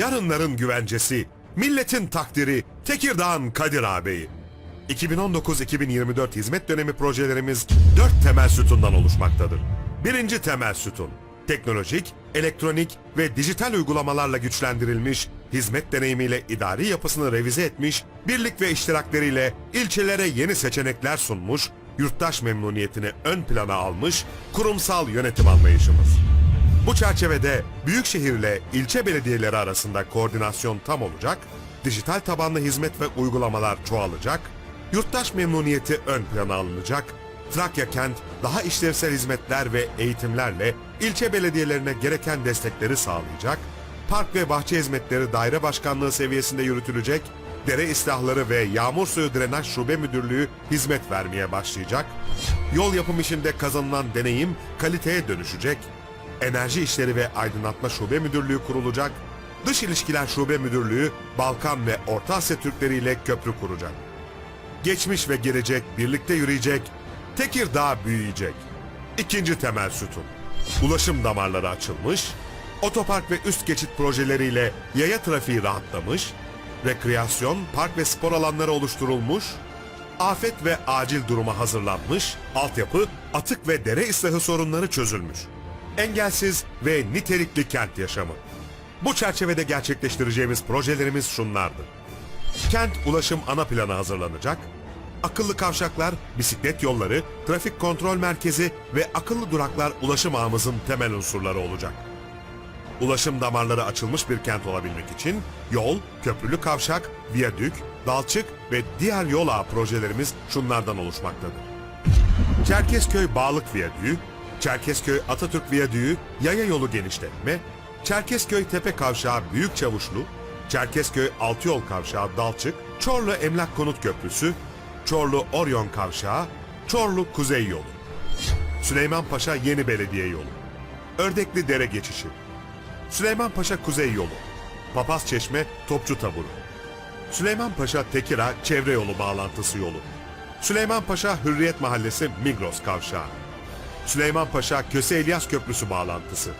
yarınların güvencesi, milletin takdiri Tekirdağ'ın Kadir ağabeyi. 2019-2024 hizmet dönemi projelerimiz dört temel sütundan oluşmaktadır. Birinci temel sütun, teknolojik, elektronik ve dijital uygulamalarla güçlendirilmiş, hizmet deneyimiyle idari yapısını revize etmiş, birlik ve iştirakleriyle ilçelere yeni seçenekler sunmuş, yurttaş memnuniyetini ön plana almış kurumsal yönetim anlayışımız. Bu çerçevede büyükşehir ile ilçe belediyeleri arasında koordinasyon tam olacak, dijital tabanlı hizmet ve uygulamalar çoğalacak, yurttaş memnuniyeti ön plana alınacak, Trakya kent daha işlevsel hizmetler ve eğitimlerle ilçe belediyelerine gereken destekleri sağlayacak, park ve bahçe hizmetleri daire başkanlığı seviyesinde yürütülecek, dere ıslahları ve yağmur suyu drenaj şube müdürlüğü hizmet vermeye başlayacak, yol yapım işinde kazanılan deneyim kaliteye dönüşecek, Enerji İşleri ve Aydınlatma Şube Müdürlüğü kurulacak, Dış İlişkiler Şube Müdürlüğü Balkan ve Orta Asya Türkleri ile köprü kuracak. Geçmiş ve gelecek birlikte yürüyecek, Tekirdağ büyüyecek. İkinci temel sütun. Ulaşım damarları açılmış, otopark ve üst geçit projeleriyle yaya trafiği rahatlamış, rekreasyon, park ve spor alanları oluşturulmuş, afet ve acil duruma hazırlanmış, altyapı, atık ve dere ıslahı sorunları çözülmüş. Engelsiz ve nitelikli kent yaşamı. Bu çerçevede gerçekleştireceğimiz projelerimiz şunlardır. Kent ulaşım ana planı hazırlanacak, akıllı kavşaklar, bisiklet yolları, trafik kontrol merkezi ve akıllı duraklar ulaşım ağımızın temel unsurları olacak. Ulaşım damarları açılmış bir kent olabilmek için yol, köprülü kavşak, viyadük, dalçık ve diğer yol ağı projelerimiz şunlardan oluşmaktadır. Çerkezköy Bağlık Viyadüğü, Çerkezköy Atatürk Viyadüğü yaya yolu genişletme, Çerkezköy Tepe Kavşağı Büyük Çavuşlu, Çerkezköy Altıyol Kavşağı Dalçık, Çorlu Emlak Konut Köprüsü, Çorlu Oryon Kavşağı, Çorlu Kuzey Yolu, Süleymanpaşa Yeni Belediye Yolu, Ördekli Dere Geçişi, Süleymanpaşa Kuzey Yolu, Papaz Çeşme Topçu Taburu, Süleymanpaşa Tekira Çevre Yolu Bağlantısı Yolu, Süleymanpaşa Hürriyet Mahallesi Migros Kavşağı, Süleymanpaşa Köse Elias Köprüsü bağlantısı,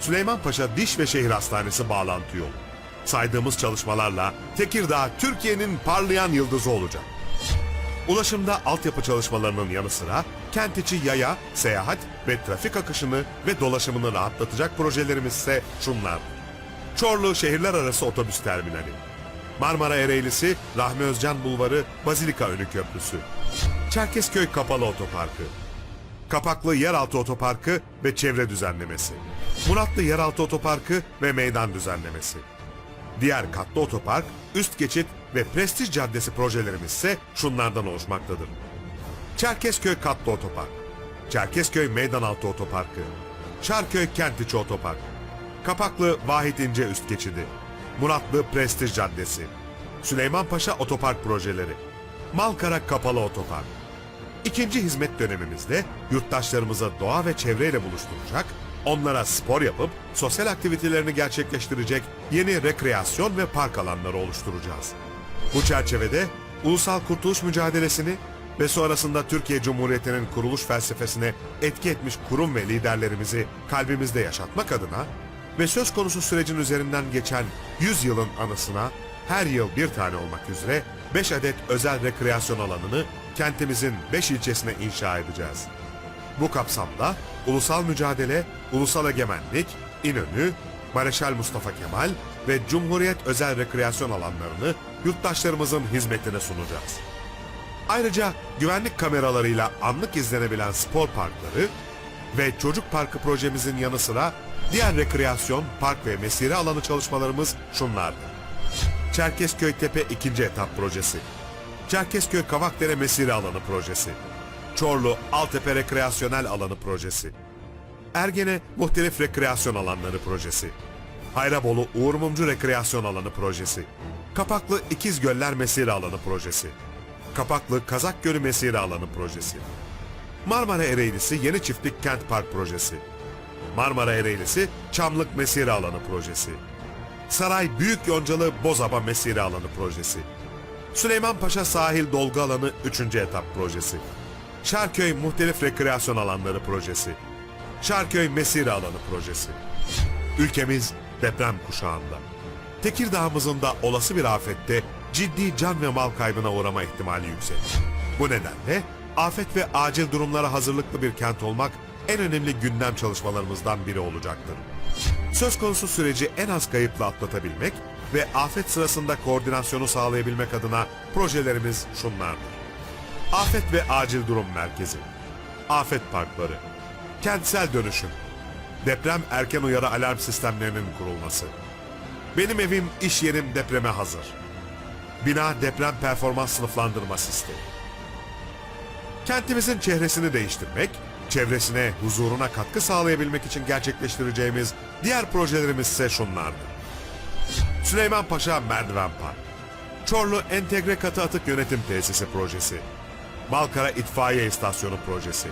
Süleymanpaşa Diş ve Şehir Hastanesi bağlantı yolu. Saydığımız çalışmalarla Tekirdağ Türkiye'nin parlayan yıldızı olacak. Ulaşımda altyapı çalışmalarının yanı sıra kent içi yaya, seyahat ve trafik akışını ve dolaşımını rahatlatacak projelerimiz ise şunlar. Çorlu Şehirler Arası Otobüs Terminali, Marmara Ereğlisi, Rahmi Özcan Bulvarı, Bazilika Önü Köprüsü, Çerkezköy Kapalı Otoparkı, Kapaklı Yeraltı Otoparkı ve çevre düzenlemesi. Muratlı Yeraltı Otoparkı ve meydan düzenlemesi. Diğer katlı otopark, üst geçit ve prestij caddesi projelerimiz ise şunlardan oluşmaktadır. Çerkezköy Katlı Otopark, Çerkezköy Meydanaltı Otoparkı, Şarköy Kent İçi Otopark, Kapaklı Vahit İnce Üst Geçidi, Muratlı Prestij Caddesi, Süleymanpaşa Otopark Projeleri, Malkara Kapalı Otopark, İkinci hizmet dönemimizde yurttaşlarımızı doğa ve çevreyle buluşturacak, onlara spor yapıp sosyal aktivitelerini gerçekleştirecek yeni rekreasyon ve park alanları oluşturacağız. Bu çerçevede ulusal kurtuluş mücadelesini ve sonrasında Türkiye Cumhuriyeti'nin kuruluş felsefesine etki etmiş kurum ve liderlerimizi kalbimizde yaşatmak adına ve söz konusu sürecin üzerinden geçen 100 yılın anısına her yıl bir tane olmak üzere 5 adet özel rekreasyon alanını kentimizin 5 ilçesine inşa edeceğiz. Bu kapsamda ulusal mücadele, ulusal egemenlik, İnönü, Mareşal Mustafa Kemal ve Cumhuriyet özel rekreasyon alanlarını yurttaşlarımızın hizmetine sunacağız. Ayrıca güvenlik kameralarıyla anlık izlenebilen spor parkları ve çocuk parkı projemizin yanı sıra diğer rekreasyon, park ve mesire alanı çalışmalarımız şunlardır. Çerkezköy Tepe 2. etap projesi. Çerkezköy Kavakdere Mesire Alanı projesi. Çorlu Altepe Rekreasyonel Alanı projesi. Ergene Muhtelif Rekreasyon Alanları projesi. Hayrabolu Uğur Mumcu Rekreasyon Alanı projesi. Kapaklı İkiz Göller Mesire Alanı projesi. Kapaklı Kazak Gölü Mesire Alanı projesi. Marmara Ereğlisi Yeni Çiftlik Kent Park projesi. Marmara Ereğlisi Çamlık Mesire Alanı projesi. Saray Büyük Yoncalı Bozaba Mesire Alanı projesi. Süleymanpaşa Sahil Dolgu Alanı 3. etap projesi. Şarköy Muhtelif Rekreasyon Alanları projesi. Şarköy Mesire Alanı projesi. Ülkemiz deprem kuşağında. Tekirdağ'ımızın da olası bir afette ciddi can ve mal kaybına uğrama ihtimali yüksek. Bu nedenle afet ve acil durumlara hazırlıklı bir kent olmak en önemli gündem çalışmalarımızdan biri olacaktır. Söz konusu süreci en az kayıpla atlatabilmek ve afet sırasında koordinasyonu sağlayabilmek adına projelerimiz şunlardır. Afet ve Acil Durum Merkezi, Afet Parkları, Kentsel Dönüşüm, Deprem Erken Uyarı Alarm Sistemlerinin kurulması, Benim Evim İş Yerim Depreme Hazır, Bina Deprem Performans Sınıflandırma Sistemi. Kentimizin çehresini değiştirmek, çevresine, huzuruna katkı sağlayabilmek için gerçekleştireceğimiz diğer projelerimiz ise şunlardır. Süleyman Paşa Merdiven Park, Çorlu Entegre Katı Atık Yönetim Tesisi Projesi, Malkara İtfaiye İstasyonu Projesi,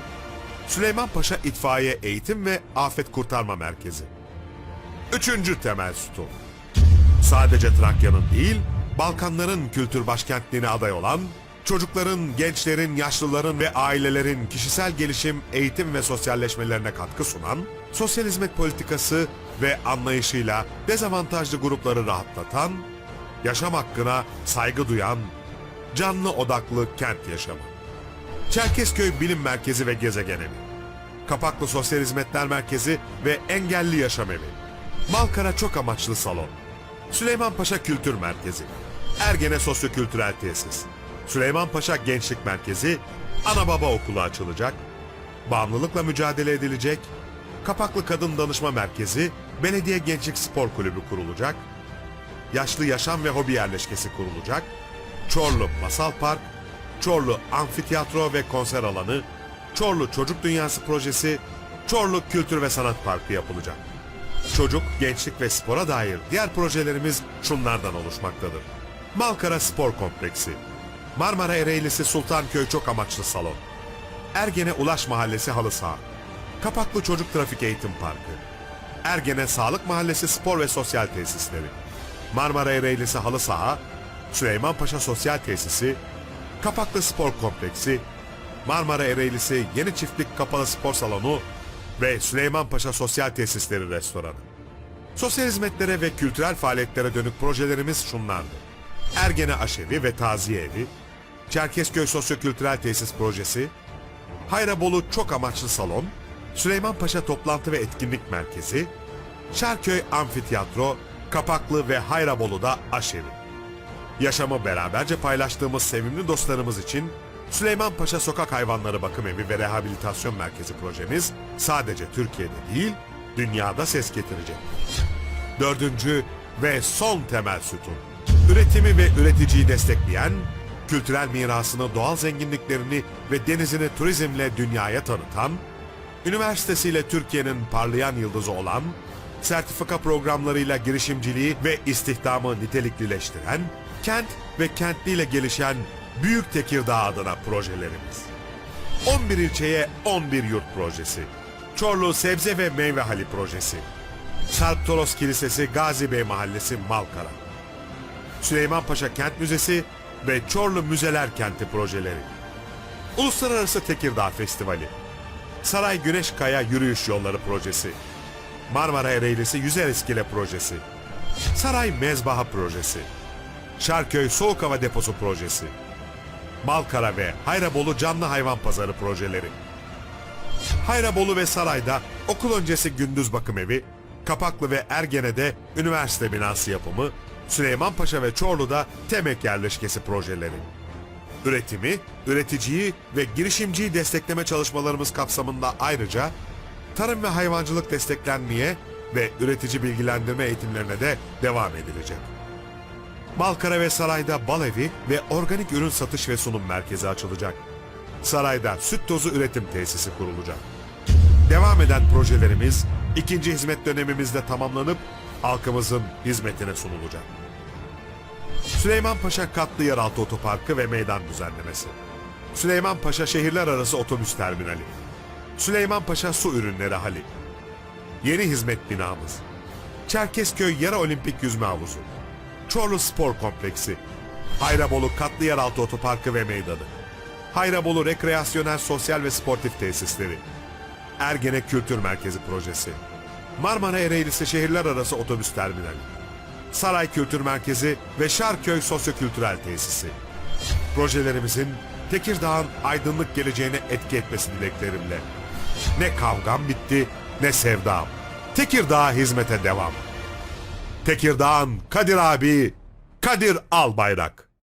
Süleyman Paşa İtfaiye Eğitim ve Afet Kurtarma Merkezi. Üçüncü temel sütun. Sadece Trakya'nın değil, Balkanların kültür başkentliğine aday olan, çocukların, gençlerin, yaşlıların ve ailelerin kişisel gelişim, eğitim ve sosyalleşmelerine katkı sunan, sosyal hizmet politikası ve anlayışıyla dezavantajlı grupları rahatlatan, yaşam hakkına saygı duyan, canlı odaklı kent yaşamı. Çerkezköy Bilim Merkezi ve Gezegen. Kapaklı Sosyal Hizmetler Merkezi ve Engelli Yaşam Evi. Malkara Çok Amaçlı Salon. Süleymanpaşa Kültür Merkezi. Ergene Sosyokültürel Tesis. Süleymanpaşa Gençlik Merkezi. Ana Baba Okulu açılacak. Bağımlılıkla mücadele edilecek. Kapaklı Kadın Danışma Merkezi. Belediye Gençlik Spor Kulübü kurulacak. Yaşlı Yaşam ve Hobi Yerleşkesi kurulacak. Çorlu Masal Park, Çorlu Amfiteyatro ve Konser Alanı, Çorlu Çocuk Dünyası Projesi, Çorlu Kültür ve Sanat Parkı yapılacak. Çocuk, gençlik ve spora dair diğer projelerimiz şunlardan oluşmaktadır. Malkara Spor Kompleksi, Marmara Ereğlisi Sultanköy Çok Amaçlı Salon, Ergene Ulaş Mahallesi Halı Saha, Kapaklı Çocuk Trafik Eğitim Parkı, Ergene Sağlık Mahallesi Spor ve Sosyal Tesisleri, Marmara Ereğlisi Halı Saha, Süleymanpaşa Sosyal Tesisi, Kapaklı Spor Kompleksi, Marmara Ereğlisi Yeni Çiftlik Kapalı Spor Salonu ve Süleymanpaşa Sosyal Tesisleri Restoranı. Sosyal hizmetlere ve kültürel faaliyetlere dönük projelerimiz şunlardı. Ergene Aşevi ve Taziye Evi, Çerkezköy Sosyokültürel Tesis Projesi, Hayrabolu Çok Amaçlı Salon, Süleymanpaşa Toplantı ve Etkinlik Merkezi, Şarköy Amfiteyatro, Kapaklı ve Hayrabolu'da Aşevi. Yaşamı beraberce paylaştığımız sevimli dostlarımız için Süleymanpaşa Sokak Hayvanları Bakım Evi ve Rehabilitasyon Merkezi projemiz sadece Türkiye'de değil, dünyada ses getirecek. Dördüncü ve son temel sütun. Üretimi ve üreticiyi destekleyen, kültürel mirasını, doğal zenginliklerini ve denizini turizmle dünyaya tanıtan, üniversitesiyle Türkiye'nin parlayan yıldızı olan, sertifika programlarıyla girişimciliği ve istihdamı niteliklileştiren, kent ve kentliyle gelişen Büyük Tekirdağ adına projelerimiz. 11 ilçeye 11 yurt projesi. Çorlu Sebze ve Meyve Hali projesi. Sarp Toros Kilisesi Gazi Bey Mahallesi Malkara. Süleymanpaşa Kent Müzesi ve Çorlu Müzeler Kenti projeleri. Uluslararası Tekirdağ Festivali. Saray Güneşkaya Yürüyüş Yolları Projesi. Marmara Ereğlisi Yüzer İskele Projesi. Saray Mezbaha Projesi. Şarköy Soğuk Hava Deposu Projesi. Malkara ve Hayrabolu Canlı Hayvan Pazarı projeleri. Hayrabolu ve Saray'da okul öncesi gündüz bakım evi, Kapaklı ve Ergene'de üniversite binası yapımı, Süleymanpaşa ve Çorlu'da Temek yerleşkesi projeleri. Üretimi, üreticiyi ve girişimciyi destekleme çalışmalarımız kapsamında ayrıca tarım ve hayvancılık desteklenmeye ve üretici bilgilendirme eğitimlerine de devam edilecek. Malkara ve Saray'da bal evi ve organik ürün satış ve sunum merkezi açılacak. Sarayda süt tozu üretim tesisi kurulacak. Devam eden projelerimiz ikinci hizmet dönemimizde tamamlanıp halkımızın hizmetine sunulacak. Süleymanpaşa Katlı Yeraltı Otoparkı ve Meydan Düzenlemesi. Süleymanpaşa Şehirler Arası Otobüs Terminali. Süleymanpaşa Su Ürünleri Hali. Yeni hizmet binamız. Çerkezköy Yara Olimpik Yüzme Havuzu. Çorlu Spor Kompleksi. Hayrabolu Katlı Yeraltı Otoparkı ve Meydanı. Hayrabolu Rekreasyonel Sosyal ve Sportif Tesisleri. Ergene Kültür Merkezi Projesi. Marmara Ereğlisi Şehirler Arası Otobüs Terminali. Saray Kültür Merkezi ve Şarköy Sosyokültürel Tesisi. Projelerimizin Tekirdağ'ın aydınlık geleceğine etki etmesi dileklerimle. Ne kavgam bitti ne sevdam. Tekirdağ hizmete devam. Tekirdağ'ın Kadir abi, Kadir Albayrak.